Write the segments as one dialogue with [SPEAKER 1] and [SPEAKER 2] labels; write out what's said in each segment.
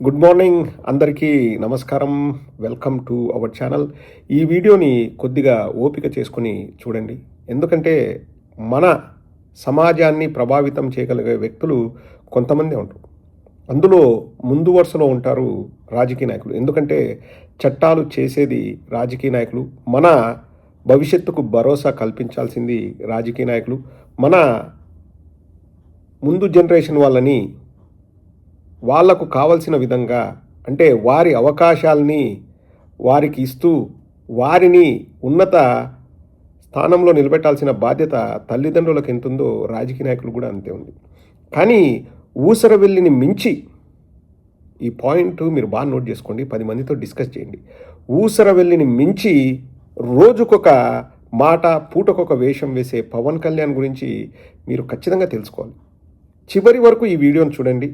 [SPEAKER 1] Good morning అందరికీ నమస్కారం. Welcome to our channel ఈ వీడియోని కొద్దిగా ఓపిక చేసుకొని చూడండి. ఎందుకంటే మన సమాజాన్ని ప్రభావితం చేయగలిగే వ్యక్తులు కొంతమంది ఉంటారు. అందులో ముందు వరుసలో ఉంటారు రాజకీయ నాయకులు. ఎందుకంటే చట్టాలు చేసేది రాజకీయ నాయకులు. మన భవిష్యత్తుకు భరోసా కల్పించాల్సింది రాజకీయ నాయకులు. మన ముందు జనరేషన్ వాళ్ళని వాళ్ళకు కావలసిన విధంగా అంటే వారి అవకాశాలని వారికి ఇస్తూ వారిని ఉన్నత స్థానంలో నిలబెట్టాల్సిన బాధ్యత తల్లిదండ్రులకు ఎంతుందో రాజకీయ నాయకులు కూడా అంతే ఉంది. కానీ ఊసరవెల్లిని మించి ఈ పాయింట్ మీరు బాగా నోట్ చేసుకోండి పది మందితో డిస్కస్ చేయండి. ఊసరవెల్లిని మించి రోజుకొక మాట పూటకొక వేషం వేసే పవన్ కళ్యాణ్ గురించి మీరు ఖచ్చితంగా తెలుసుకోవాలి. చివరి వరకు ఈ వీడియోని చూడండి.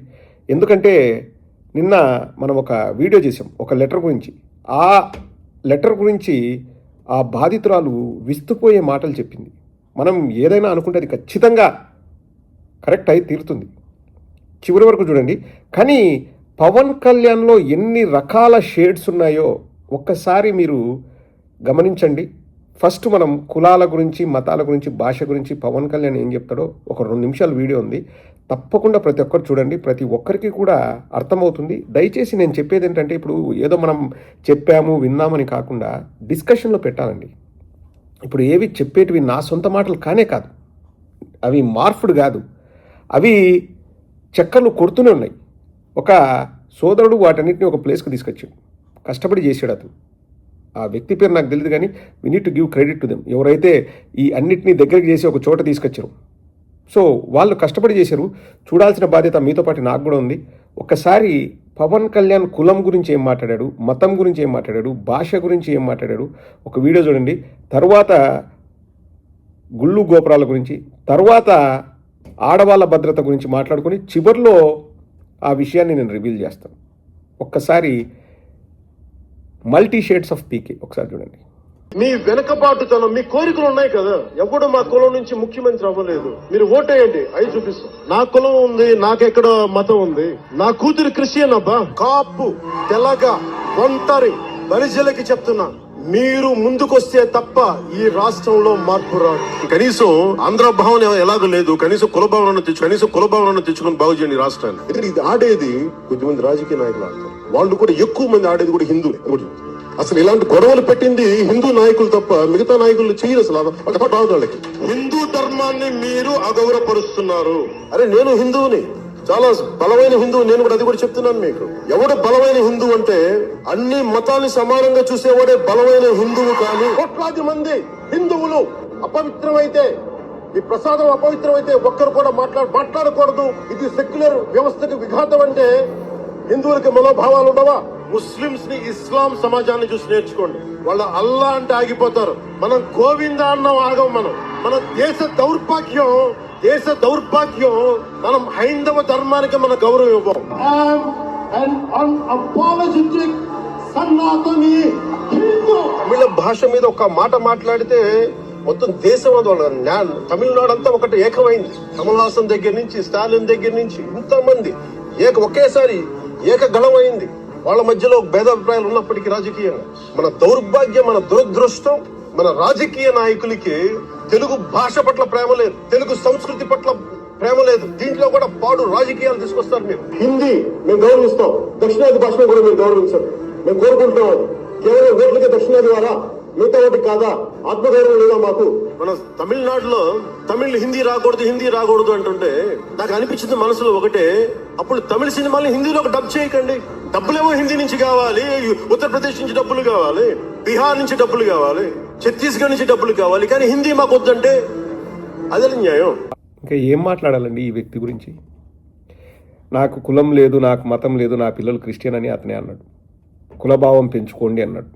[SPEAKER 1] ఎందుకంటే నిన్న మనం ఒక వీడియో చేసాం ఒక లెటర్ గురించి. ఆ లెటర్ గురించి ఆ బాధితురాలు విస్తుపోయే మాటలు చెప్పింది. మనం ఏదైనా అనుకుంటే అది ఖచ్చితంగా కరెక్ట్ అయి తీరుతుంది. చివరి వరకు చూడండి. కానీ పవన్ కళ్యాణ్లో ఎన్ని రకాల షేడ్స్ ఉన్నాయో ఒక్కసారి మీరు గమనించండి. ఫస్ట్ మనం కులాల గురించి మతాల గురించి భాష గురించి పవన్ కళ్యాణ్ ఏం చెప్తాడో ఒక రెండు నిమిషాల వీడియో ఉంది. తప్పకుండా ప్రతి ఒక్కరు చూడండి. ప్రతి ఒక్కరికి కూడా అర్థమవుతుంది. దయచేసి నేను చెప్పేది ఏంటంటే ఇప్పుడు ఏదో మనం చెప్పాము విన్నామని కాకుండా డిస్కషన్లో పెట్టాలండి. ఇప్పుడు ఏవి చెప్పేటివి నా సొంత మాటలు కానే కాదు. అవి మార్ఫుడ్ కాదు. అవి చక్కర్లు కొడుతూనే ఉన్నాయి. ఒక సోదరుడు వాటన్నిటిని ఒక ప్లేస్కి తీసుకొచ్చాడు. కష్టపడి చేసాడు అతను. ఆ వ్యక్తి పేరు నాకు తెలియదు కానీ we need to give credit to them ఎవరైతే ఈ అన్నిటినీ దగ్గరికి చేసి ఒక చోట తీసుకొచ్చారు సో వాళ్ళు కష్టపడి చేశారు. చూడాల్సిన బాధ్యత మీతో పాటు నాకు కూడా ఉంది. ఒక్కసారి పవన్ కళ్యాణ్ కులం గురించి ఏం మాట్లాడాడు మతం గురించి ఏం మాట్లాడాడు భాష గురించి ఏం మాట్లాడాడు ఒక వీడియో చూడండి. తర్వాత గుళ్ళు గోపురాల గురించి తర్వాత ఆడవాళ్ళ భద్రత గురించి మాట్లాడుకొని చివరిలో ఆ విషయాన్ని నేను రివీల్ చేస్తాను. ఒక్కసారి మల్టీ షేడ్స్ ఆఫ్ పీకే ఒకసారి చూడండి.
[SPEAKER 2] మీ వెనకబాటుతనం మీ కోరికలు ఉన్నాయి కదా. ఎవడు మా కులం నుంచి ముఖ్యమంత్రి అవ్వలేదు. మీరు ఓటేయండి. అవి చూపిస్తాం. నా కులం ఉంది నాకెక్కడ మతం ఉంది. నా కూతురు క్రిస్టియన్ అబ్బా. కాపు తెలగ ఒంటరి బరిజలకి చెప్తున్నా. మీరు ముందుకొస్తే తప్ప ఈ రాష్ట్రంలో మార్పు రాదు. కనీసం ఆంధ్ర భావన ఎలాగో లేదు. కనీసం కుల భావన తెచ్చు కనీసం కుల భావన తెచ్చుకొని బాగు చేయండి రాష్ట్రాన్ని. ఇది ఆడేది కొద్దిమంది రాజకీయ నాయకులు ఆడతారు. వాళ్ళు కూడా ఎక్కువ మంది ఆడేది కూడా హిందువులే. అసలు ఇలాంటి గొడవలు పెట్టింది హిందూ నాయకులు తప్ప మిగతా నాయకులు చేయరు అసలు. రాదు వాళ్ళకి హిందూ ధర్మాన్ని మీరు అగౌరవపరుస్తున్నారు. అరే నేను హిందువుని. చాలా బలమైన హిందువు నేను కూడా అది కూడా చెప్తున్నాను మీకు. ఎవడు బలమైన హిందువు అంటే అన్ని మతాల్ని సమానంగా చూసేవాడే బలమైన హిందువు కానీ కోట్లాది మంది హిందువులు అపవిత్రమైతే ఈ ప్రసాదం అపవిత్రమైతే ఒక్కరు కూడా మాట్లాడ మాట్లాడకూడదు. ఇది సెక్యులర్ వ్యవస్థకు విఘాతం అంటే హిందువులకి మనోభావాలు ఉండవా? ముస్లింస్ని ఇస్లాం సమాజాన్ని చూసి నేర్చుకోండి. వాళ్ళ అల్లా అంటే ఆగిపోతారు. మనం గోవింద అన్నం ఆగం మనం. మన దేశ దౌర్భాగ్యం దేశ దౌర్భాగ్యం మనం హైందవ ధర్మానికి మన గౌరవం ఇవ్వం. తమిళ భాష మీద ఒక మాట మాట్లాడితే మొత్తం దేశం జ్ఞాన్ తమిళనాడు అంతా ఒకటి ఏకమైంది. కమల్ హాసన్ దగ్గర నుంచి స్టాలిన్ దగ్గర నుంచి ఇంతమంది. ఏక ఒకేసారి ఏకగళమైంది వాళ్ళ మధ్యలో భేదాభిప్రాయాలు ఉన్నప్పటికీ రాజకీయంగా మన దౌర్భాగ్యం మన దురదృష్టం మన రాజకీయ నాయకులకి తెలుగు భాష పట్ల ప్రేమ లేదు తెలుగు సంస్కృతి పట్ల ప్రేమ లేదు. దీంట్లో కూడా పాడు రాజకీయాలు తీసుకొస్తారు మీరు. హిందీ మేము గౌరవిస్తాం. దక్షిణాది భాషను కూడా మీరు గౌరవించండి మేము కోరుకుంటున్నాం కేవలం ఓట్లకే దక్షిణాది వారా? మిగతా ఒకటి కాదా? ఆత్మగౌరవం లేదా మాకు? మన తమిళనాడులో తమిళ్ హిందీ రాకూడదు హిందీ రాకూడదు అంటుంటే నాకు అనిపించింది మనసులో ఒకటే. అప్పుడు తమిళ సినిమాని హిందీలో ఒక డబ్ చేయకండి. డబ్బులేమో హిందీ నుంచి కావాలి ఉత్తరప్రదేశ్ నుంచి డబ్బులు కావాలి బీహార్ నుంచి డబ్బులు కావాలి ఛత్తీస్గఢ్ నుంచి డబ్బులు కావాలి కానీ హిందీ మాకు వద్దంటే అదే న్యాయం.
[SPEAKER 1] ఇంకా ఏం మాట్లాడాలండి ఈ వ్యక్తి గురించి? నాకు కులం లేదు నాకు మతం లేదు నా పిల్లలు క్రిస్టియన్ అని అతనే అన్నాడు. కులభావం పెంచుకోండి అన్నాడు.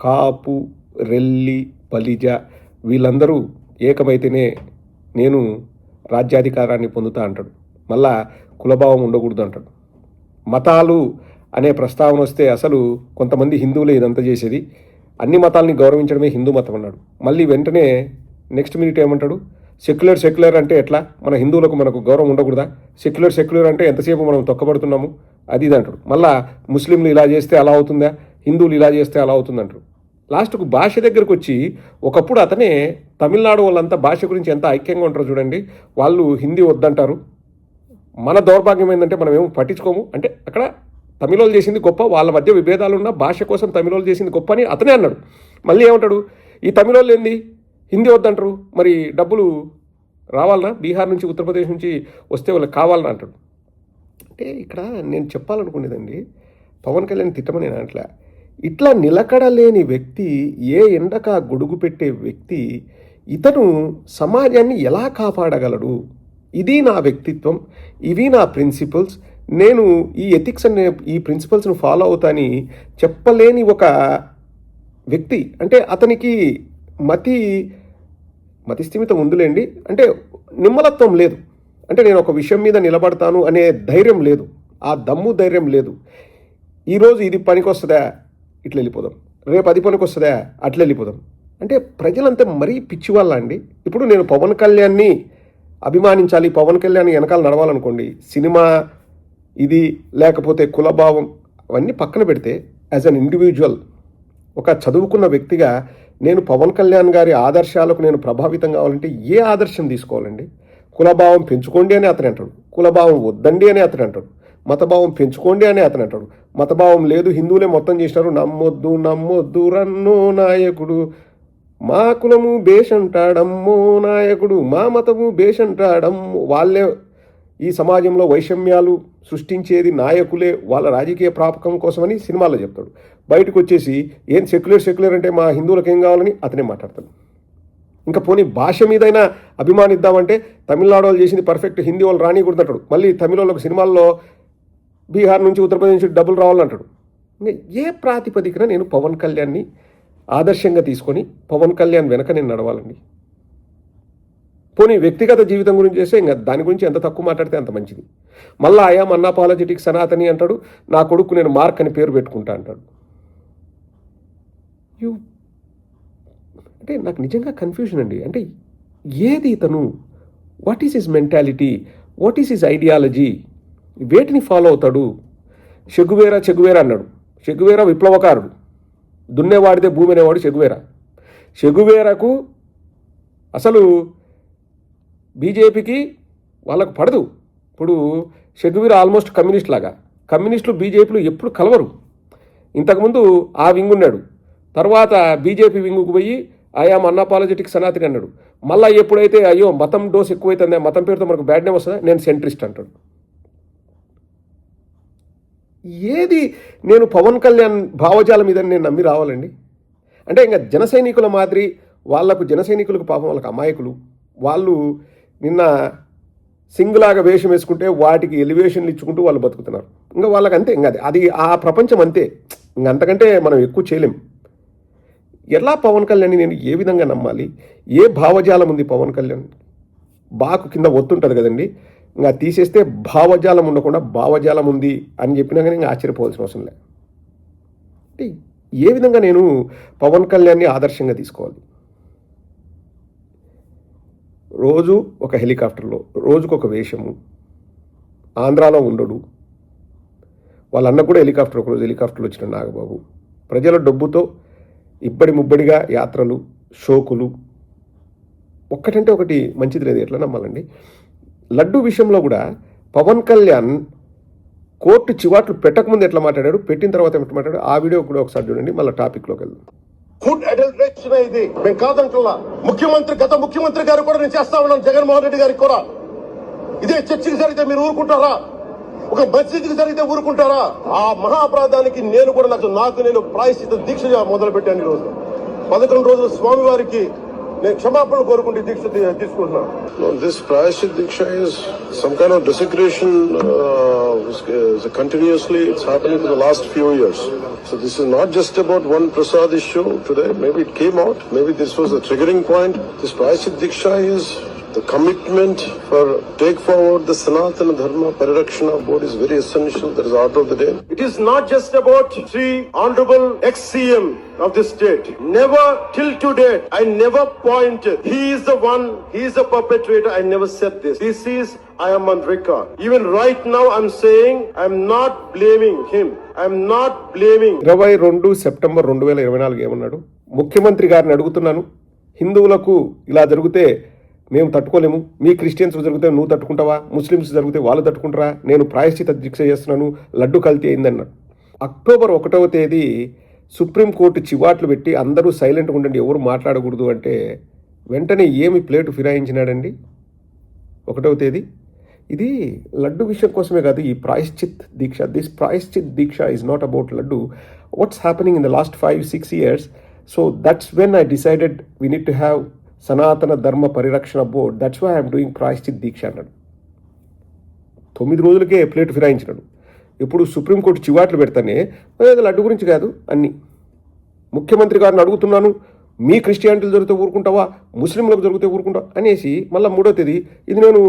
[SPEAKER 1] కాపు రెల్లి బలిజ వీళ్ళందరూ ఏకమైతేనే నేను రాజ్యాధికారాన్ని పొందుతా అంటాడు. మళ్ళా కులభావం ఉండకూడదు అంటాడు. మతాలు అనే ప్రస్తావన వస్తే అసలు కొంతమంది హిందువులే ఇదంతా చేసేది. అన్ని మతాలని గౌరవించడమే హిందూ మతం అన్నాడు. మళ్ళీ వెంటనే నెక్స్ట్ మినిట్ ఏమంటాడు? సెక్యులర్ సెక్యులర్ అంటే ఎట్లా? మన హిందువులకు మనకు గౌరవం ఉండకూడదా? సెక్యులర్ సెక్యులర్ అంటే ఎంతసేపు మనం తొక్కబడుతున్నాము? అది ఇది అంటాడు. మళ్ళా ముస్లింలు ఇలా చేస్తే అలా అవుతుందా? హిందువులు ఇలా చేస్తే అలా అవుతుందంటారు లాస్ట్కు భాష దగ్గరకు వచ్చి ఒకప్పుడు అతనే తమిళనాడు వాళ్ళంతా భాష గురించి ఎంత ఐక్యంగా ఉంటారో చూడండి. వాళ్ళు హిందీ వద్దంటారు. మన దౌర్భాగ్యం ఏంటంటే మనం ఏమో పట్టించుకోము. అంటే అక్కడ తమిళోళ్ళు చేసింది గొప్ప వాళ్ళ మధ్య విభేదాలు ఉన్న భాష కోసం తమిళోళ్ళు చేసింది గొప్ప అని అతనే అన్నాడు. మళ్ళీ ఏమంటాడు? ఈ తమిళోళ్ళు ఏంది? హిందీ వద్దంటారు. మరి డబ్బులు రావాలనా? బీహార్ నుంచి ఉత్తరప్రదేశ్ నుంచి వస్తే వాళ్ళకి కావాలనా అంటాడు. అంటే ఇక్కడ నేను చెప్పాలనుకునేదండి పవన్ కళ్యాణ్ తిట్టమని నేను అట్లా ఇట్లా నిలకడలేని వ్యక్తి ఏ ఎండక గొడుగు పెట్టే వ్యక్తి ఇతను సమాజాన్ని ఎలా కాపాడగలడు? ఇది నా వ్యక్తిత్వం ఇవి నా ప్రిన్సిపల్స్. నేను ఈ ఎథిక్స్ అనే ఈ ప్రిన్సిపల్స్ను ఫాలో అవుతాని చెప్పలేని ఒక వ్యక్తి. అంటే అతనికి మతి మతి స్థిమితం ఉందిలేండి. అంటే నిమ్మలత్వం లేదు. అంటే నేను ఒక విషయం మీద నిలబడతాను అనే ధైర్యం లేదు. ఆ దమ్ము ధైర్యం లేదు. ఈరోజు ఇది పనికొస్తుందా? ఇట్లా వెళ్ళిపోదాం. రేపు అది పనికి వస్తుందా? అట్లా వెళ్ళిపోదాం. అంటే ప్రజలంతా మరీ పిచ్చివాళ్ళ అండి ఇప్పుడు నేను పవన్ కళ్యాణ్ని అభిమానించాలి పవన్ కళ్యాణ్ వెనకాల నడవాలనుకోండి సినిమా ఇది లేకపోతే కులభావం అవన్నీ పక్కన పెడితే యాజ్ అన్ ఇండివిజువల్ ఒక చదువుకున్న వ్యక్తిగా నేను పవన్ కళ్యాణ్ గారి ఆదర్శాలకు నేను ప్రభావితం కావాలంటే ఏ ఆదర్శం తీసుకోవాలండి? కులభావం పెంచుకోండి అని అతను అంటాడు. కులభావం వద్దండి అని అతను అంటాడు. మతభావం పెంచుకోండి అని అతను అంటాడు. మతభావం లేదు హిందువులే మొత్తం చేసినారు. నమ్మొద్దు నమ్మొద్దు రన్నో నాయకుడు. మా కులము బేషంటాడమ్మో నాయకుడు మా మతము బేషంటాడమ్మో వాళ్ళే ఈ సమాజంలో వైషమ్యాలు సృష్టించేది నాయకులే వాళ్ళ రాజకీయ ప్రాపకం కోసమని సినిమాలో చెప్తాడు. బయటకు వచ్చేసి ఏం సెక్యులర్ సెక్యులర్ అంటే మా హిందువులకు ఏం కావాలని? అతనే మాట్లాడతాడు. ఇంకా పోనీ భాష మీదైనా అభిమానిద్దామంటే తమిళనాడు వాళ్ళు చేసింది పర్ఫెక్ట్ హిందీ వాళ్ళు రానికూడదంటాడు మళ్ళీ తమిళ వాళ్ళకు సినిమాల్లో బీహార్ నుంచి ఉత్తరప్రదేశ్ నుంచి డబ్బులు రావాలంటాడు. ఇంకా ఏ ప్రాతిపదికన నేను పవన్ కళ్యాణ్ని ఆదర్శంగా తీసుకొని పవన్ కళ్యాణ్ వెనక నేను నడవాలండి? పోనీ వ్యక్తిగత జీవితం గురించి చేస్తే ఇంకా దాని గురించి ఎంత తక్కువ మాట్లాడితే అంత మంచిది. మళ్ళీ ఆయా అన్నాపాలజెటిక్ సనాతని అంటాడు నా కొడుకు నేను మార్క్ అని పేరు పెట్టుకుంటా అంటాడు. యూ అంటే నాకు నిజంగా కన్ఫ్యూజన్ అండి. అంటే ఏది ఇతను? What is his mentality what is his ideology వేటిని ఫాలో అవుతాడు? చెగువేరా చెగువేరా అన్నాడు. చెగువేరా విప్లవకారుడు. దున్నేవాడిదే భూమి అనేవాడు చెగువేరా చెగువేరకు అసలు బీజేపీకి వాళ్ళకు పడదు. ఇప్పుడు షెడ్యూర్ ఆల్మోస్ట్ కమ్యూనిస్ట్ లాగా. కమ్యూనిస్టులు బీజేపీలు ఎప్పుడు కలవరు. ఇంతకుముందు ఆ వింగ్ ఉన్నాడు. తర్వాత బీజేపీ వింగుకు పోయి ఆయా అన్నాపాలజెటిక్ సనాతిని అన్నాడు. మళ్ళీ ఎప్పుడైతే అయ్యో మతం డోస్ ఎక్కువైతుందే మతం పేరుతో మనకు బ్యాడ్ నేమ్ వస్తుందా? నేను సెంట్రిస్ట్ అంటాడు. ఏది నేను పవన్ కళ్యాణ్ భావజాలం మీద నేను నమ్మి రావాలండి? అంటే ఇంకా జన సైనికుల మాదిరి వాళ్ళకు జన సైనికులకు పాపం వాళ్ళకి అమాయకులు. వాళ్ళు నిన్న సింగులాగా వేషం వేసుకుంటే వాటికి ఎలివేషన్లు ఇచ్చుకుంటూ వాళ్ళు బతుకుతున్నారు. ఇంకా వాళ్ళకి అంతే ఇంకా అది. అది ఆ ప్రపంచం అంతే. ఇంక అంతకంటే మనం ఎక్కువ చేయలేం. ఎలా పవన్ కళ్యాణ్ని నేను ఏ విధంగా నమ్మాలి? ఏ భావజాలం ఉంది పవన్ కళ్యాణ్? బాకు కింద ఒత్తుంటుంది కదండి. ఇంకా తీసేస్తే భావజాలం ఉండకుండా భావజాలం ఉంది అని చెప్పినా కానీ ఇంకా ఆశ్చర్యపోవాల్సిన అవసరం లేదు. అంటే ఏ విధంగా నేను పవన్ కళ్యాణ్ని ఆదర్శంగా తీసుకోవాలి? రోజు ఒక హెలికాప్టర్లో రోజుకు ఒక వేషము ఆంధ్రాలో ఉండడు. వాళ్ళన్న కూడా హెలికాప్టర్ ఒకరోజు హెలికాప్టర్లో వచ్చిన నాగబాబు. ప్రజల డబ్బుతో ఇబ్బడి ముబ్బడిగా యాత్రలు షోకులు. ఒక్కటంటే ఒకటి మంచిది లేదు ఎట్లా నమ్మాలండి? లడ్డు విషయంలో కూడా పవన్ కళ్యాణ్ కోర్టు చివాట్లు పెట్టకముందు ఎట్లా మాట్లాడాడు? పెట్టిన తర్వాత ఎట్లా మాట్లాడాడు? ఆ వీడియో కూడా ఒకసారి చూడండి మళ్ళీ టాపిక్లోకి వెళ్దాం.
[SPEAKER 2] ఫుడ్ అడల్ట్రేషన్ ఇది? మేము కాదంటున్నా ముఖ్యమంత్రి గత ముఖ్యమంత్రి గారు కూడా నేను చేస్తా ఉన్నాను జగన్మోహన్ రెడ్డి గారికి కూడా. ఇదే చర్చకి జరిగితే మీరు ఊరుకుంటారా? ఒక మసీదుకి జరిగితే ఊరుకుంటారా? ఆ మహాప్రాధానికి నేను కూడా నాకు నాకు నేను ప్రాయశ్చిత దీక్ష మొదలు పెట్టాను ఈ రోజు. పదకొండు రోజులు స్వామివారికి నేను క్షమాపణ కోరుకుంటే దీక్ష తీ- తీసుకుంటున్నాను
[SPEAKER 3] No, this Prayashit Diksha is some kind of desecration uh, is- is continuously, it's happening for the last few years. So this is not just about one Prasad issue today, maybe it came out, maybe this was a triggering point. This Prayashit Diksha is The commitment for take forward the Sanatana Dharma Parirakshana Board is very essential. That is order of the day.
[SPEAKER 2] It is not just about Sri Honorable ex-CM of the state. Never till to date, I never pointed. He is the one, he is the perpetrator. I never said this. This is, I am on record. Even right now, I'm saying, I'm not blaming him. I'm not blaming
[SPEAKER 1] ఇరవై రెండు September రెండు వేల ఇరవై నాలుగు ఏమన్నాడు ముఖ్యమంత్రి గారిని అడుగుతున్నాను హిందువులకు ఇలా జరిగితే మేము తట్టుకోలేము. మీ క్రిస్టియన్స్ జరిగితే నువ్వు తట్టుకుంటావా? ముస్లిమ్స్ జరిగితే వాళ్ళు తట్టుకుంటారా? నేను ప్రాయశ్చిత దీక్ష చేస్తున్నాను. లడ్డు కల్తీ అయిందన్నాడు అక్టోబర్ ఒకటవ తేదీ సుప్రీంకోర్టు చివాట్లు పెట్టి అందరూ సైలెంట్గా ఉండండి ఎవరు మాట్లాడకూడదు అంటే వెంటనే ఏమి ప్లేటు ఫిరాయించినాడండి? ఒకటవ తేదీ. ఇది లడ్డు విషయం కోసమే కాదు ఈ ప్రాయశ్చిత్ దీక్ష. This prayaschit deeksha is not about laddu. What's happening in the last five six years so that's when I decided we need to have Sanatana Dharma Parirakshana board that's why I'm doing prayaschit deeksha అన్నాడు. తొమ్మిది రోజులకే plate ఫిరాయించినాడు. ఇప్పుడు supreme court చివాట్లు పెడతానే లడ్డు గురించి కాదు అన్ని. ముఖ్యమంత్రి గారిని అడుగుతున్నాను మీ క్రిస్టియానిటీలు జరిగితే ఊరుకుంటావా? ముస్లింలకు జరిగితే ఊరుకుంటావా? అనేసి మళ్ళీ మూడో తేదీ ఇది నేను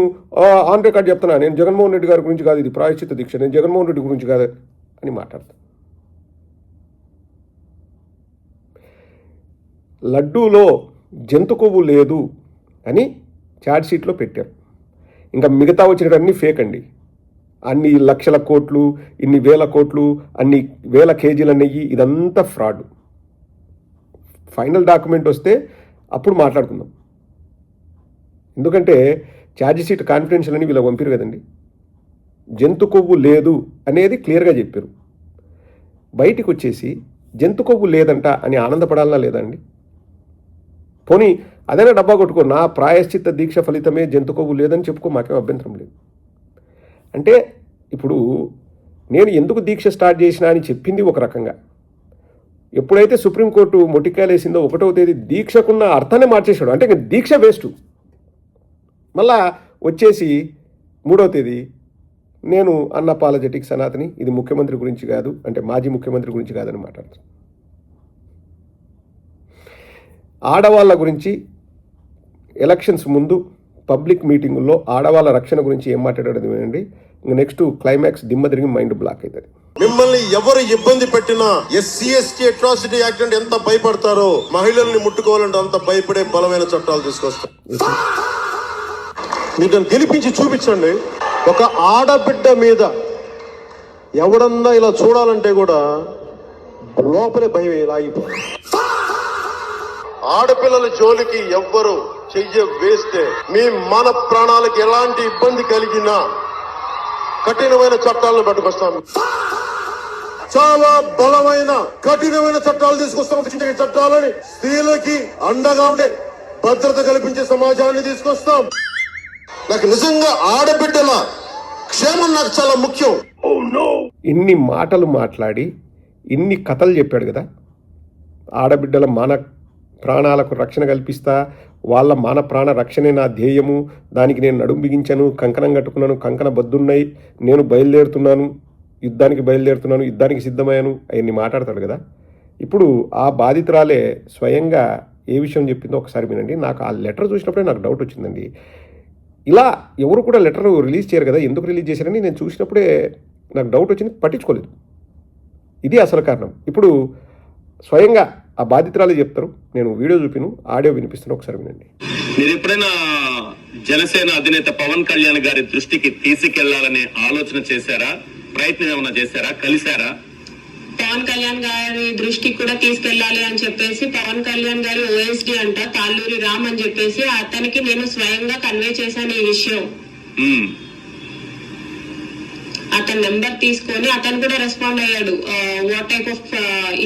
[SPEAKER 1] ఆన్ రికార్డ్ చెప్తున్నా నేను జగన్మోహన్ రెడ్డి గారి గురించి కాదు ఇది ప్రాయశ్చిత దీక్ష నేను జగన్మోహన్ రెడ్డి గురించి కాదు అని మాట్లాడతాను లడ్డూలో జంతు కొవ్వు లేదు అని ఛార్జ్ షీట్లో పెట్టారు. ఇంకా మిగతా వచ్చినవన్నీ ఫేక్ అండి. అన్ని లక్షల కోట్లు ఇన్ని వేల కోట్లు అన్ని వేల కేజీల నెయ్యి ఇదంతా ఫ్రాడ్. ఫైనల్ డాక్యుమెంట్ వస్తే అప్పుడు మాట్లాడుకుందాం. ఎందుకంటే ఛార్జ్ షీట్ కాన్ఫిడెన్షియల్ అని వీళ్ళు పంపారు కదండి. జంతు కొవ్వు లేదు అనేది క్లియర్గా చెప్పారు. బయటికి వచ్చేసి జంతు కొవ్వు లేదంట అని ఆనందపడాలా లేదండి పోనీ అదైనా డబ్బా కొట్టుకో నా ప్రాయశ్చిత్త దీక్ష ఫలితమే జంతు కొవ్వు లేదని చెప్పుకో మాకేం అభ్యంతరం లేదు. అంటే ఇప్పుడు నేను ఎందుకు దీక్ష స్టార్ట్ చేసినా అని చెప్పింది ఒక రకంగా. ఎప్పుడైతే సుప్రీంకోర్టు మొటికాయలేసిందో ఒకటవ తేదీ దీక్షకున్న అర్థాన్ని మార్చేశాడు. అంటే దీక్ష వేస్ట్. మళ్ళా వచ్చేసి మూడవ తేదీ నేను అన్నపాలజెటిక్ సనాతని ఇది ముఖ్యమంత్రి గురించి కాదు అంటే మాజీ ముఖ్యమంత్రి గురించి కాదని మాట్లాడుతున్నాను. ఆడవాళ్ళ గురించి ఎలక్షన్స్ ముందు పబ్లిక్ మీటింగుల్లో ఆడవాళ్ళ రక్షణ గురించి ఏం మాట్లాడాడు వినండి. నెక్స్ట్ క్లైమాక్స్ దిమ్మ తిరిగి మైండ్ బ్లాక్ అవుతుంది
[SPEAKER 2] మిమ్మల్ని ఎవరు ఇబ్బంది పెట్టినా ఎస్సీ ఎస్టీ అట్రాసిటీ యాక్ట్ అంటే ఎంత భయపడతారో మహిళల్ని ముట్టుకోవాలంటే అంత భయపడే బలమైన చట్టాలు తీసుకొస్తారు. మీరు నన్ను గెలిపించి చూపించండి. ఒక ఆడబిడ్డ మీద ఎవడన్నా ఇలా చూడాలంటే కూడా లోపలే భయం ఇలా అయిపోయింది ఆడపిల్లల జోలికి ఎవ్వరు చెయ్య వేస్తే మీ మన ప్రాణాలకు ఎలాంటి ఇబ్బంది కలిగినా కఠినమైన చట్టాలను పట్టుకొస్తాం. చాలా బలమైన కఠినమైన చట్టాలు తీసుకొస్తాం. చట్టాలని స్త్రీలకి అండగా ఉండే భద్రత కల్పించే సమాజాన్ని తీసుకొస్తాం. నాకు నిజంగా ఆడబిడ్డల క్షేమం నాకు చాలా ముఖ్యం.
[SPEAKER 1] ఇన్ని మాటలు మాట్లాడి ఇన్ని కథలు చెప్పాడు కదా ఆడబిడ్డల మన ప్రాణాలకు రక్షణ కల్పిస్తా. వాళ్ళ మాన ప్రాణ రక్షణే నా ధ్యేయము. దానికి నేను నడుం బిగించాను కంకణం కట్టుకున్నాను కంకణ బద్దున్నాయి. నేను బయలుదేరుతున్నాను యుద్ధానికి బయలుదేరుతున్నాను యుద్ధానికి సిద్ధమయ్యాను అవన్నీ మాట్లాడతాడు కదా. ఇప్పుడు ఆ బాధితురాలే స్వయంగా ఏ విషయం చెప్పిందో ఒకసారి వినండి. నాకు ఆ లెటర్ చూసినప్పుడే నాకు డౌట్ వచ్చిందండి. ఇలా ఎవరు కూడా లెటర్ రిలీజ్ చేయరు కదా. ఎందుకు రిలీజ్ చేశారని నేను చూసినప్పుడే నాకు డౌట్ వచ్చింది. పట్టించుకోలేదు. ఇది అసలు కారణం. ఇప్పుడు స్వయంగా ఆ బాధితురాలే చెప్తారు. నేను వీడియో చూపిను ఆడియో వినిపిస్తాను ఒకసారి వినండి.
[SPEAKER 4] మీరు ఎప్పుడైనా జనసేన అధినేత పవన్ కళ్యాణ్ గారి దృష్టికి తీసుకెళ్ళాలనే ఆలోచన చేశారా? ప్రయత్నం ఏమైనా చేశారా? కలిశారా?
[SPEAKER 5] పవన్ కళ్యాణ్ గారి దృష్టికి కూడా తీసుకెళ్ళాలి అని చెప్పేసి పవన్ కళ్యాణ్ గారి ఓఎస్డి అంట తాళ్ళూరి రామ్ అని చెప్పేసి అతనికి నేను స్వయంగా కన్వే చేశాను ఈ విషయం. అతని నెంబర్ తీసుకొని అతను కూడా రెస్పాండ్ అయ్యాడు. What type of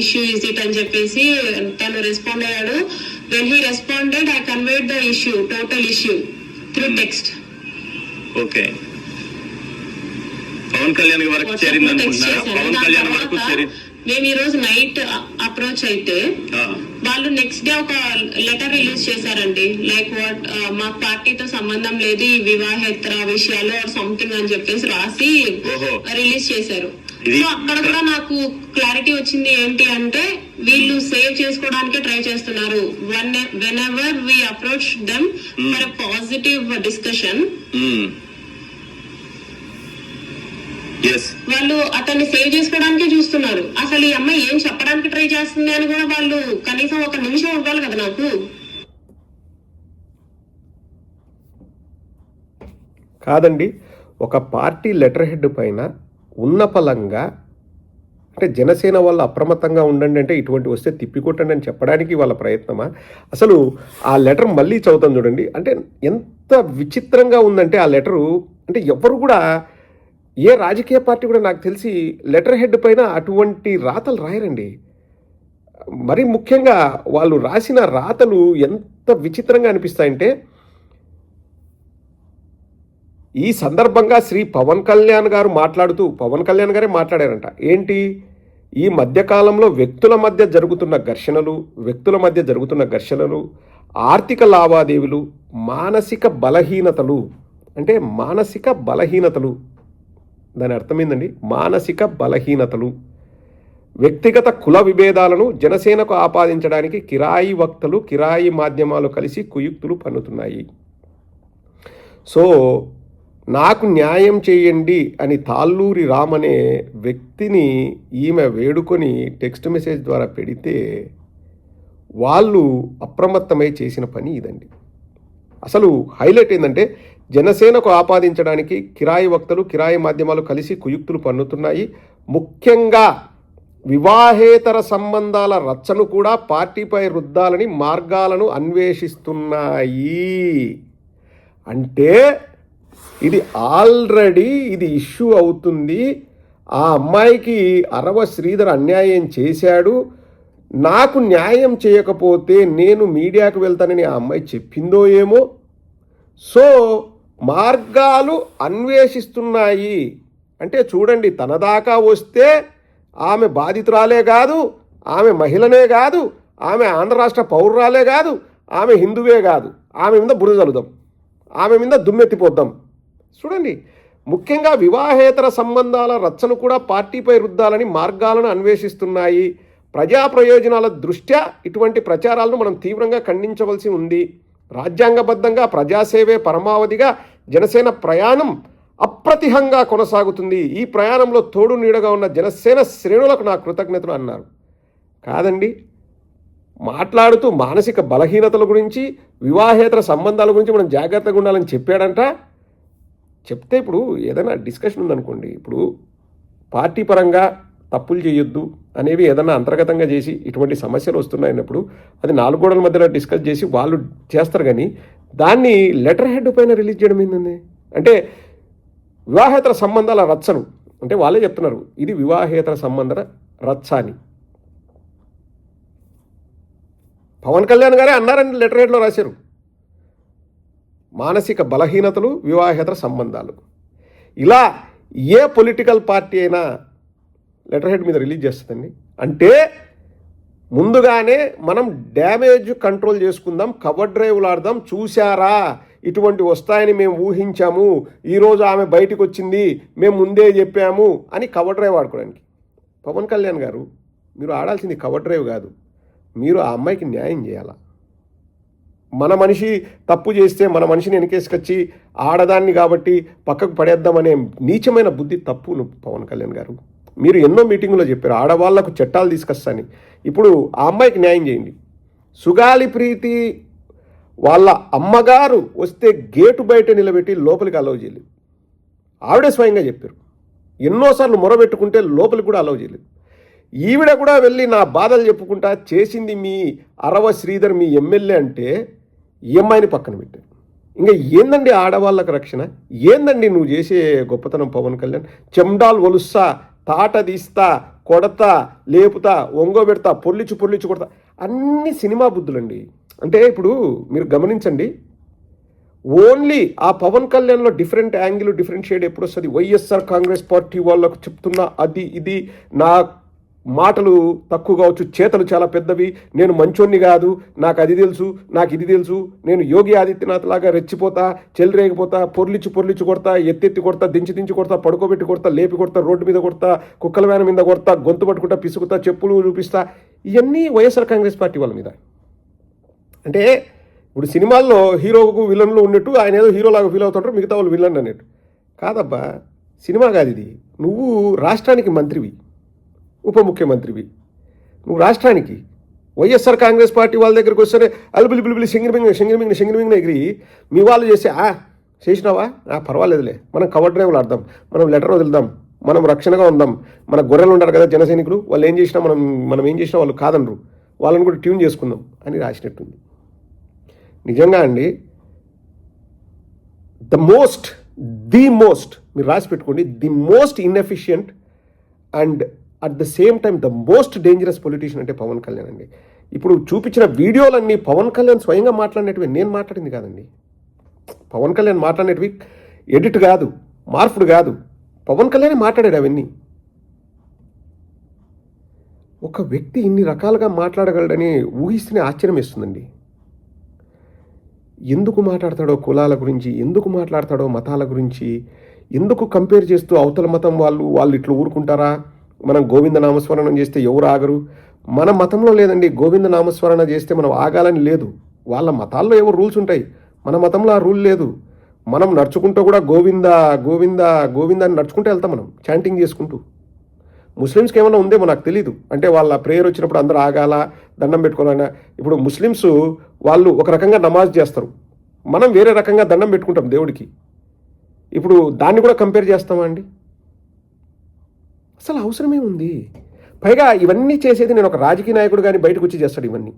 [SPEAKER 5] issue is it అని చెప్పేసి తను రెస్పాండ్ అయ్యాడు. When he responded I conveyed the issue total issue through text
[SPEAKER 4] okay Pavan Kalyan వరకు చేరింది అనుకుంటున్నారా? పవన్ కళ్యాణ్ వరకు చేరి
[SPEAKER 5] మేము ఈ రోజు నైట్ అప్రోచ్ అయితే వాళ్ళు నెక్స్ట్ డే ఒక లెటర్ రిలీజ్ చేశారండి. లైక్ వాట్ మా పార్టీతో సంబంధం లేదు ఈ వివాహేతర విషయాలు సంథింగ్ అని చెప్పేసి రాసి. రిలీజ్ చేశారు. సో అక్కడ కూడా నాకు క్లారిటీ వచ్చింది ఏంటి అంటే వీళ్ళు సేవ్ చేసుకోవడానికి ట్రై చేస్తున్నారు. One whenever we approach them for positive discussion వాళ్ళు అతన్ని సేవ్ చేసుకోవడానికే చూస్తున్నారు. అసలు ఈ అమ్మాయి ఏం చెప్పడానికి ట్రై చేస్తుంది అని కూడా వాళ్ళు కనీసం ఒక నిమిషం ఇవ్వాలి కదా నాకు.
[SPEAKER 1] కాదండి ఒక పార్టీ లెటర్ హెడ్ పైన ఉన్న పలంగా అంటే జనసేన వాళ్ళు అప్రమత్తంగా ఉండండి అంటే ఇటువంటి వస్తే తిప్పికొట్టండి అని చెప్పడానికి వాళ్ళ ప్రయత్నమా? అసలు ఆ లెటర్ మళ్ళీ చదువుతాం చూడండి. అంటే ఎంత విచిత్రంగా ఉందంటే ఆ లెటరు అంటే ఎవరు కూడా ఏ రాజకీయ పార్టీ కూడా నాకు తెలిసి లెటర్ హెడ్ పైన అటువంటి రాతలు రాయరండి. మరి ముఖ్యంగా వాళ్ళు రాసిన రాతలు ఎంత విచిత్రంగా అనిపిస్తాయంటే ఈ సందర్భంగా శ్రీ పవన్ కళ్యాణ్ గారు మాట్లాడుతూ పవన్ కళ్యాణ్ గారే మాట్లాడారంట. ఏంటి? ఈ మధ్యకాలంలో వ్యక్తుల మధ్య జరుగుతున్న ఘర్షణలు వ్యక్తుల మధ్య జరుగుతున్న ఘర్షణలు ఆర్థిక లావాదేవీలు మానసిక బలహీనతలు అంటే మానసిక బలహీనతలు దాని అర్థమైందండి? మానసిక బలహీనతలు. వ్యక్తిగత కుల విభేదాలను జనసేనకు ఆపాదించడానికి కిరాయి వక్తలు కిరాయి మాధ్యమాలు కలిసి కుయుక్తులు పన్నుతున్నాయి. సో నాకు న్యాయం చేయండి అని తాళ్ళూరి రామ్ అనే వ్యక్తిని ఈమె వేడుకొని టెక్స్ట్ మెసేజ్ ద్వారా పెడితే వాళ్ళు అప్రమత్తమై చేసిన పని ఇదండి. అసలు హైలైట్ ఏంటంటే జనసేనకు ఆపాదించడానికి కిరాయి వక్తలు కిరాయి మాధ్యమాలు కలిసి కుయుక్తులు పన్నుతున్నాయి. ముఖ్యంగా వివాహేతర సంబంధాల రచ్చను కూడా పార్టీపై రుద్దాలని మార్గాలను అన్వేషిస్తున్నాయి. అంటే ఇది ఆల్రెడీ ఇది ఇష్యూ అవుతుంది. ఆ అమ్మాయికి అరవ శ్రీధర్ అన్యాయం చేశాడు. నాకు న్యాయం చేయకపోతే నేను మీడియాకు వెళ్తానని ఆ అమ్మాయి చెప్పిందో ఏమో. సో మార్గాలు అన్వేషిస్తున్నాయి. అంటే చూడండి తన దాకా వస్తే ఆమె బాధితురాలే కాదు ఆమె మహిళనే కాదు ఆమె ఆంధ్ర రాష్ట్ర పౌరురాలే కాదు ఆమె హిందువే కాదు. ఆమె మీద బురద చల్లుదాం ఆమె మీద దుమ్మెత్తిపోద్దాం. చూడండి ముఖ్యంగా వివాహేతర సంబంధాల రచ్చను కూడా పార్టీపై రుద్దాలని మార్గాలను అన్వేషిస్తున్నాయి. ప్రజా ప్రయోజనాల దృష్ట్యా ఇటువంటి ప్రచారాలను మనం తీవ్రంగా ఖండించవలసి ఉంది. రాజ్యాంగబద్ధంగా ప్రజాసేవే పరమావధిగా జనసేన ప్రయాణం అప్రతిహంగా కొనసాగుతుంది. ఈ ప్రయాణంలో తోడు నీడగా ఉన్న జనసేన శ్రేణులకు నా కృతజ్ఞతలు అన్నారు. కాదండి మాట్లాడుతూ మానసిక బలహీనతల గురించి వివాహేతర సంబంధాల గురించి మనం జాగ్రత్తగా ఉండాలని చెప్పాడంట. చెప్తే ఇప్పుడు ఏదైనా డిస్కషన్ ఉందనుకోండి. ఇప్పుడు పార్టీ పరంగా తప్పులు చేయొద్దు. అనేవి ఏదైనా అంతర్గతంగా చేసి ఇటువంటి సమస్యలు వస్తున్నాయన్నప్పుడు అది నాలుగు గోడల మధ్యలో డిస్కస్ చేసి వాళ్ళు చేస్తారు కానీ దాన్ని లెటర్ హెడ్ పైన రిలీజ్ చేయడం ఏంటండి అంటే వివాహేతర సంబంధాల రచ్చను అంటే వాళ్ళే చెప్తున్నారు ఇది వివాహేతర సంబంధాల రచ్చ అని పవన్ కళ్యాణ్ గారే అన్నారండి లెటర్ హెడ్లో రాశారు. మానసిక బలహీనతలు వివాహేతర సంబంధాలు. ఇలా ఏ పొలిటికల్ పార్టీ అయినా లెటర్ హెడ్ మీద రిలీజ్ చేస్తుందండి. అంటే ముందుగానే మనం డ్యామేజ్ కంట్రోల్ చేసుకుందాం కవర్ డ్రైవ్లు ఆడదాం చూశారా? ఇటువంటి వస్తాయని మేము ఊహించాము. ఈరోజు ఆమె బయటకు వచ్చింది మేము ముందే చెప్పాము అని కవర్ డ్రైవ్ ఆడుకోవడానికి. పవన్ కళ్యాణ్ గారు మీరు ఆడాల్సింది కవర్ డ్రైవ్ కాదు. మీరు ఆ అమ్మాయికి న్యాయం చేయాలా? మన మనిషి తప్పు చేస్తే మన మనిషిని వెనకేసుకొచ్చి ఆడదాన్ని కాబట్టి పక్కకు పడేద్దామనే నీచమైన బుద్ధి తప్పు పవన్ కళ్యాణ్ గారు. మీరు ఎన్నో మీటింగులో చెప్పారు ఆడవాళ్ళకు చట్టాలు తీసుకొస్తాని ఇప్పుడు ఆ అమ్మాయికి న్యాయం చేయండి. సుగాలి ప్రీతి వాళ్ళ అమ్మగారు వస్తే గేటు బయట నిలబెట్టి లోపలికి అలౌ చేయలేదు. ఆవిడే స్వయంగా చెప్పారు. ఎన్నోసార్లు మొరబెట్టుకుంటే లోపలికి కూడా అలౌ చేయలేదు. ఈవిడ కూడా వెళ్ళి నా బాధలు చెప్పుకుంటా చేసింది మీ అరవ శ్రీధర్ మీ ఎమ్మెల్యే అంటే ఈ అమ్మాయిని పక్కన పెట్టారు. ఇంకా ఏందండి ఆడవాళ్ళకు రక్షణ? ఏందండి నువ్వు చేసే గొప్పతనం పవన్ కళ్యాణ్? చెమ్డాల్ ఒలుస్సా తాట తీస్తా కొడతా లేపుతా ఒంగోబెడతా పొర్లిచ్చు పొర్లిచ్చు కొడతా. అన్ని సినిమా బుద్ధులండి. అంటే ఇప్పుడు మీరు గమనించండి. ఓన్లీ ఆ పవన్ కళ్యాణ్లో డిఫరెంట్ యాంగిల్ డిఫరెంట్ షేడ్ ఎప్పుడు వస్తుంది వైఎస్ఆర్ కాంగ్రెస్ పార్టీ వాళ్ళకు చెప్తున్నా అది ఇది నా మాటలు తక్కువ కావచ్చు చేతలు చాలా పెద్దవి. నేను మంచోన్ని కాదు నాకు అది తెలుసు నాకు ఇది తెలుసు. నేను యోగి ఆదిత్యనాథ్ లాగా రెచ్చిపోతా చెల్లిరేగిపోతా పొర్లిచ్చి పొర్లిచ్చి కొడతా ఎత్తెత్తి కొడతా దించి దించి కొడతా పడుకోబెట్టి కొడతా లేపి కొడతా రోడ్డు మీద కొడతా కుక్కల వేన మీద కొడతా గొంతు పట్టుకుంటా పిసుకుతా చెప్పులు చూపిస్తా. ఇవన్నీ వైఎస్ఆర్ కాంగ్రెస్ పార్టీ వాళ్ళ మీద. అంటే ఇప్పుడు సినిమాల్లో హీరోకు విలన్లు ఉన్నట్టు ఆయన ఏదో హీరోలాగా ఫీల్ అవుతుంటారు మిగతా వాళ్ళు విలన్ అన్నట్టు కాదబ్బా సినిమా కాదు ఇది. నువ్వు రాష్ట్రానికి మంత్రివి. ఉప ముఖ్యమంత్రివి నువ్వు రాష్ట్రానికి వైఎస్ఆర్ కాంగ్రెస్ పార్టీ వాళ్ళ దగ్గరికి వస్తే అలుబిలి బిలిబిలి సింగిరిమింగ్ సింగిరిమింగ్ సింగిరిమింగ్ ఎగిరి. మీ వాళ్ళు చేస్తే ఆ చేసినావా? ఆ పర్వాలేదులే. మనం కవర్ డ్రైవ్లు ఆడదాం. మనం లెటర్ వదులుదాం. మనం రక్షణగా ఉందాం. మన గొర్రెలు ఉంటారు కదా జన సైనికులు వాళ్ళు ఏం చేసినా మనం మనం ఏం చేసినా వాళ్ళు కాదనరు. వాళ్ళని కూడా ట్యూన్ చేసుకుందాం అని రాసినట్టుంది. నిజంగా అండి ద మోస్ట్ ది మోస్ట్ మీరు రాసి పెట్టుకోండి the most inefficient and at the same time the most dangerous politician అంటే పవన్ కళ్యాణ్ అండి. ఇప్పుడు చూపించిన వీడియోలన్నీ పవన్ కళ్యాణ్ స్వయంగా మాట్లాడినటివి నేను మాట్లాడింది కాదండి. పవన్ కళ్యాణ్ మాట్లాడినటివి ఎడిట్ కాదు మార్పుడు కాదు. పవన్ కళ్యాణ్ మాట్లాడాడు అవన్నీ. ఒక వ్యక్తి ఇన్ని రకాలుగా మాట్లాడగలడని ఊహిస్తేనే ఆశ్చర్యం వేస్తుందండి. ఎందుకు మాట్లాడతాడో కులాల గురించి ఎందుకు మాట్లాడతాడో మతాల గురించి ఎందుకు కంపేర్ చేస్తూ అవతల మతం వాళ్ళు వాళ్ళు ఇట్లా ఊరుకుంటారా? మనం గోవింద నామస్మరణం చేస్తే ఎవరు ఆగరు? మన మతంలో లేదండి గోవింద నామస్మరణ చేస్తే మనం ఆగాలని లేదు. వాళ్ళ మతాల్లో ఏవో రూల్స్ ఉంటాయి? మన మతంలో ఆ రూల్ లేదు. మనం నడుచుకుంటూ కూడా గోవింద గోవింద గోవింద అని నడుచుకుంటూ వెళ్తాం మనం చాంటింగ్ చేసుకుంటూ. ముస్లిమ్స్కి ఏమైనా ఉందేమో నాకు తెలియదు అంటే వాళ్ళ ప్రేయర్ వచ్చినప్పుడు అందరూ ఆగాల దండం పెట్టుకోవాలన్నా ఇప్పుడు ముస్లిమ్స్ వాళ్ళు ఒక రకంగా నమాజ్ చేస్తారు. మనం వేరే రకంగా దండం పెట్టుకుంటాం దేవుడికి. ఇప్పుడు దాన్ని కూడా కంపేర్ చేస్తామా అండి? అసలు అవసరమే ఉంది. పైగా ఇవన్నీ చేసేది నేను ఒక రాజకీయ నాయకుడు కానీ బయటకు వచ్చి చేస్తాడు ఇవన్నీ.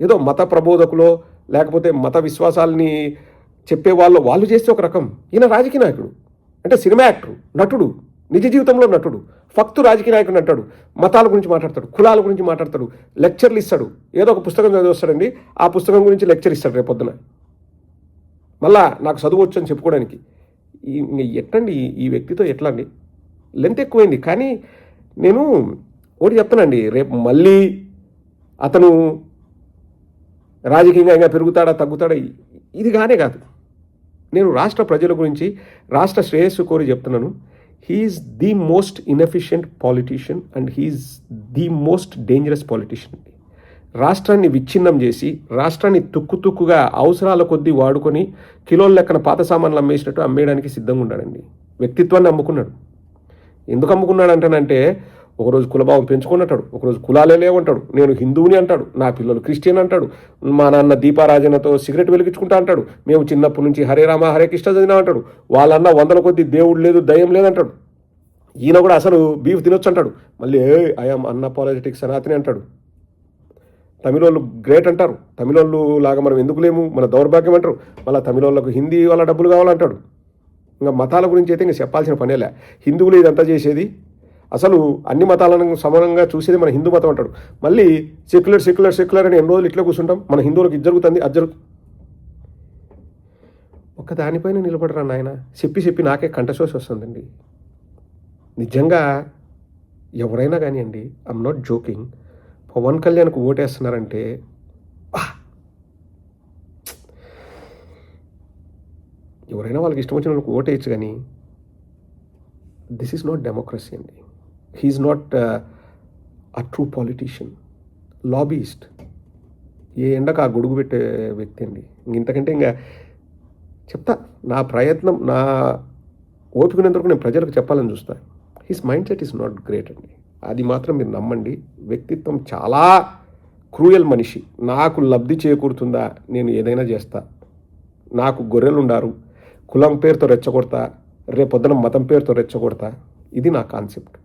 [SPEAKER 1] ఏదో మత ప్రబోధకులో లేకపోతే మత విశ్వాసాలని చెప్పే వాళ్ళు వాళ్ళు చేస్తే ఒక రకం. ఈయన రాజకీయ నాయకుడు. అంటే సినిమా యాక్టరు నటుడు. నిజ జీవితంలో నటుడు. ఫక్తు రాజకీయ నాయకుడు అంటాడు. మతాల గురించి మాట్లాడతాడు కులాల గురించి మాట్లాడతాడు లెక్చర్లు ఇస్తాడు. ఏదో ఒక పుస్తకం చదివిస్తాడండి. ఆ పుస్తకం గురించి లెక్చర్ ఇస్తాడు రేపొద్దున. మళ్ళా నాకు చదువు వచ్చు అని చెప్పుకోవడానికి. ఎట్టండి? ఈ- ఈ వ్యక్తితో ఎట్లా అండి లెంత్ ఎక్కువైంది. కానీ నేను ఒకటి చెప్తానండి రేపు మళ్ళీ అతను రాజకీయంగా ఇంకా పెరుగుతాడా తగ్గుతాడా? ఇది కానే కాదు. నేను రాష్ట్ర ప్రజల గురించి రాష్ట్ర శ్రేయస్సు కోరి చెప్తున్నాను. He is the most inefficient politician and he is the most dangerous politician రాష్ట్రాన్ని విచ్ఛిన్నం చేసి రాష్ట్రాన్ని తుక్కు తుక్కుగా అవసరాల కొద్దీ వాడుకొని కిలోల లెక్కన పాత సామాన్లు అమ్మేసినట్టు అమ్మేయడానికి సిద్ధంగా ఉన్నాడండి. వ్యక్తిత్వాన్ని అమ్ముకున్నాడు. ఎందుకు అమ్ముకున్నాడు అంటానంటే ఒకరోజు కులభావం పెంచుకున్నట్టాడు ఒకరోజు కులాలే లేవంటాడు నేను హిందువుని అంటాడు నా పిల్లలు క్రిస్టియన్ అంటాడు మా నాన్న దీపారాజనతో సిగరెట్ వెలిగించుకుంటా అంటాడు మేము చిన్నప్పటి నుంచి హరే రామ హరే కృష్ణ చదివినా అంటాడు వాళ్ళన్న వందల కొద్ది దేవుడు లేదు దయ్యం లేదంటాడు ఈయన కూడా అసలు బీఫ్ తినొచ్చు అంటాడు. మళ్ళీ ఐఎమ్ అన్న పాలిటిక్స్ సనాతని అంటాడు. తమిళోళ్ళు గ్రేట్ అంటారు. తమిళోళ్ళు లాగా మనం ఎందుకు లేము? మన దౌర్భాగ్యం అంటారు. మళ్ళీ తమిళోళ్ళకు హిందీ వాళ్ళ డబ్బులు కావాలంటాడు. ఇంకా మతాల గురించి అయితే ఇంకా చెప్పాల్సిన పనేలే హిందువులు ఇదంతా చేసేది అసలు అన్ని మతాలను సమానంగా చూసేది మన హిందూ మతం అంటాడు. మళ్ళీ సెక్యులర్ సెక్యులర్ సెక్యులర్ అని ఎన్ని రోజులు ఇట్లా కూర్చుంటాం. మన హిందువులకు ఇది జరుగుతుంది అది జరుగు ఒక్క దానిపైన నిలబడరా నాయన? చెప్పి చెప్పి నాకే కంఠశోష వస్తుందండి. నిజంగా ఎవరైనా కానివ్వండి ఐఎమ్ నాట్ జోకింగ్ పవన్ కళ్యాణ్కు ఓటేస్తున్నారంటే ఎవరైనా వాళ్ళకి ఇష్టం వచ్చిన వాళ్ళకి ఓటేయచ్చు కానీ దిస్ ఈజ్ నాట్ డెమోక్రసీ అండి. He is not a true politician lobbyist ఏ ఎండకు ఆ గొడుగు పెట్టే వ్యక్తి అండి. ఇంక ఇంతకంటే ఇంకా చెప్తా నా ప్రయత్నం నా ఓపికనంతవరకు నేను ప్రజలకు చెప్పాలని చూస్తాను his mindset is not great అండి. అది మాత్రం మీరు నమ్మండి. వ్యక్తిత్వం చాలా క్రూయల్ మనిషి. నాకు లబ్ధి చేకూరుతుందా? నేను ఏదైనా చేస్తా. నాకు గొర్రెలుండారు. కులం పేరుతో రెచ్చగొడతా. రేపొద్దున మతం పేరుతో రెచ్చగొడతా. ఇది నా కాన్సెప్ట్.